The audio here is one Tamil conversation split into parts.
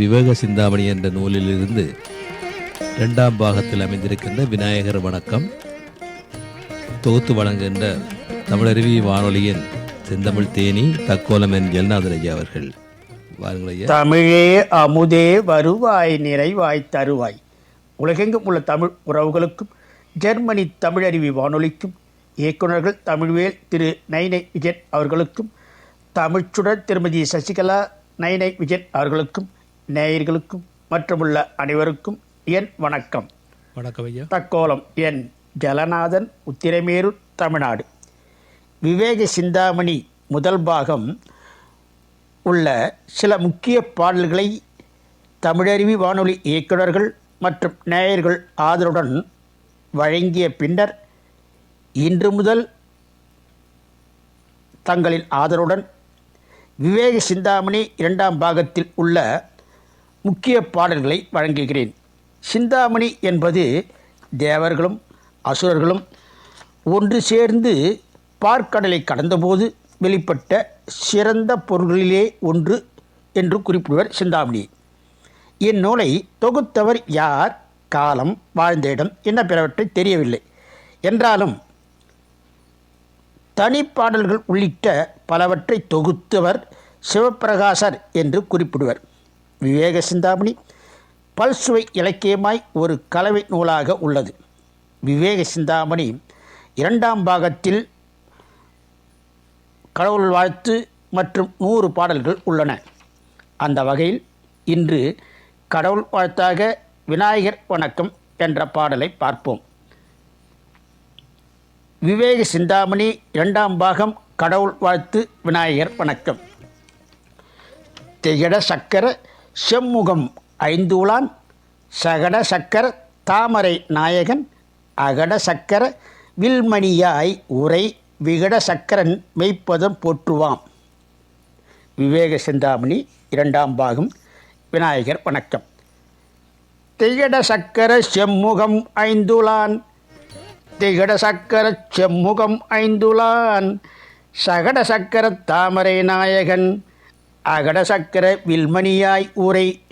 விவேக சிந்தாமணி என்ற நூலிலிருந்து இரண்டாம் பாகத்தில் அமைந்திருக்கின்ற விநாயகர் வணக்கம். தொகுத்து வழங்குகின்ற தமிழருவி வானொலியின் செந்தமிழ் தேனி தக்கோலம் என் ஜெல்நாதன் ஐயா அவர்கள். தமிழே அமுதே வருவாய் நிறைவாய் தருவாய். உலகெங்கும் உள்ள தமிழ் உறவுகளுக்கும் ஜெர்மனி தமிழருவி வானொலிக்கும் இயக்குநர்கள் தமிழ்வேல் திரு நைனை விஜயன் அவர்களுக்கும் தமிழ்ச்சுடர் திருமதி சசிகலா நைனை விஜயன் அவர்களுக்கும் நேயர்களுக்கும் மற்றுமுள்ள அனைவருக்கும் என் வணக்கம். வணக்கம் ஐயா. தக்கோலம் என் ஜலநாதன் உத்திரமேரூர் தமிழ்நாடு. விவேக சிந்தாமணி முதல் பாகம் உள்ள சில முக்கிய பாடல்களை தமிழருவி வானொலி இயக்குநர்கள் மற்றும் நேயர்கள் ஆதரவுடன் வழங்கிய பின்னர் இன்று முதல் தங்களின் ஆதரவுடன் விவேக சிந்தாமணி இரண்டாம் பாகத்தில் உள்ள முக்கிய பாடல்களை வழங்குகிறேன். சிந்தாமணி என்பது தேவர்களும் அசுரர்களும் ஒன்று சேர்ந்து பார்க்கடலை கடந்தபோது வெளிப்பட்ட சிறந்த பொருள்களிலே ஒன்று என்று குறிப்பிடுவர் சிந்தாமணி. இந்நூலை தொகுத்தவர் யார்? காலம் வாழ்ந்த இடம் என்ன பிறவற்றை தெரியவில்லை. என்றாலும் தனிப்பாடல்கள் உள்ளிட்ட பலவற்றை தொகுத்தவர் சிவப்பிரகாசர் என்று குறிப்பிடுவர். விவேக சிந்தாமணி பல்சுவை இலக்கியமாய் ஒரு கலவை நூலாக உள்ளது. விவேக சிந்தாமணி இரண்டாம் பாகத்தில் கடவுள் வாழ்த்து மற்றும் நூறு பாடல்கள் உள்ளன. அந்த வகையில் இன்று கடவுள் வாழ்த்தாக விநாயகர் வணக்கம் என்ற பாடலை பார்ப்போம். விவேக சிந்தாமணி இரண்டாம் பாகம் கடவுள் வாழ்த்து விநாயகர் வணக்கம். திகட சக்கர செம்முகம் ஐந்துளான் சகட சக்கர தாமரை நாயகன் அகட சக்கர வில்மணியாய் உரை விகட சக்கரன் மெய்ப்பதம் போற்றுவாம். விவேக சிந்தாமணி இரண்டாம் பாகம் விநாயகர் வணக்கம். திகட சக்கர செம்முகம் ஐந்துளான் திகட சக்கர செம்முகம் ஐந்துளான் சகட சக்கர தாமரை நாயகன் அகடசக்கர வில்மணியாய் ஊரை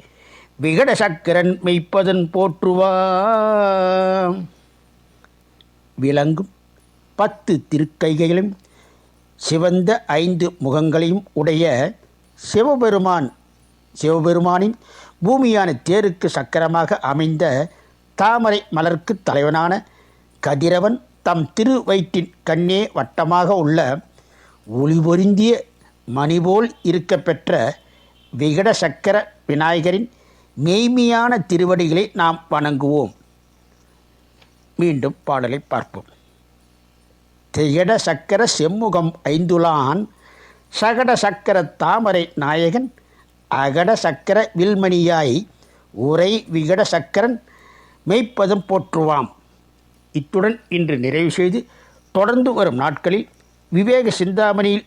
விகடசக்கரன் மெய்ப்பதன் போற்றுவாம் விளங்கும் பத்து திருக்கைகளையும் சிவந்த ஐந்து முகங்களையும் உடைய சிவபெருமான் சிவபெருமானின் பூமியான தேருக்கு சக்கரமாக அமைந்த தாமரை மலர்க்கு தலைவனான கதிரவன் தம் திரு வயிற்றின் கண்ணே வட்டமாக உள்ள ஒளிபொருந்திய மணிபோல் இருக்கப்பெற்ற விகட சக்கர விநாயகரின் மெய்மையான திருவடிகளை நாம் வணங்குவோம். மீண்டும் பாடலை பார்ப்போம். திகட சக்கர செம்முகம் ஐந்துலான் சகட சக்கர தாமரை நாயகன் அகட சக்கர வில்மணியாய் உரை விகட சக்கரன் மெய்ப்பதம் போற்றுவாம். இத்துடன் இன்று நிறைவு செய்து தொடர்ந்து வரும் நாட்களில் விவேக சிந்தாமணியில்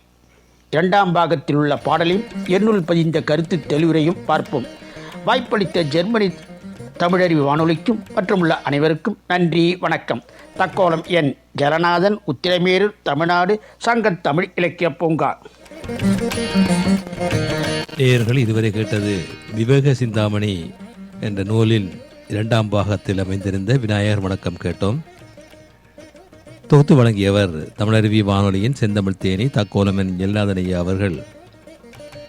இரண்டாம் பாகத்தில் உள்ள பாடலையும் எண்ணுள் பதிந்த கருத்து தெளிவுரையும் பார்ப்போம். வாய்ப்பளித்த ஜெர்மனி தமிழறிவு வானொலிக்கும் மற்றும் உள்ள அனைவருக்கும் நன்றி வணக்கம். தக்கோலம் என். ஜலநாதன் உத்திரமேரூர் தமிழ்நாடு சங்கத் தமிழ் இலக்கிய பூங்கா. நேயர்கள் இதுவரை கேட்டது விவேக சிந்தாமணி என்ற நூலின் இரண்டாம் பாகத்தில் அமைந்திருந்த விநாயகர் வணக்கம் கேட்டோம். தொகுத்து வழங்கியவர் தமிழருவி வானொலியின் செந்தமிழ் தேனி தக்கோலமன் ஜெல்நாதன் அவர்கள்.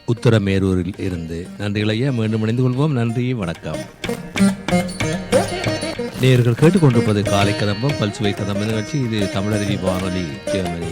உத்தரமேரூரில் இருந்து. நன்றிகள் மீண்டும் இணைந்து கொள்வோம். நன்றி. வணக்கம். நேர்கள் கேட்டுக்கொண்டிருப்பது காலை கதம்பம் பல்சுவை கதம்ப நிகழ்ச்சி. இது தமிழருவி வானொலி. ஜெர்மனி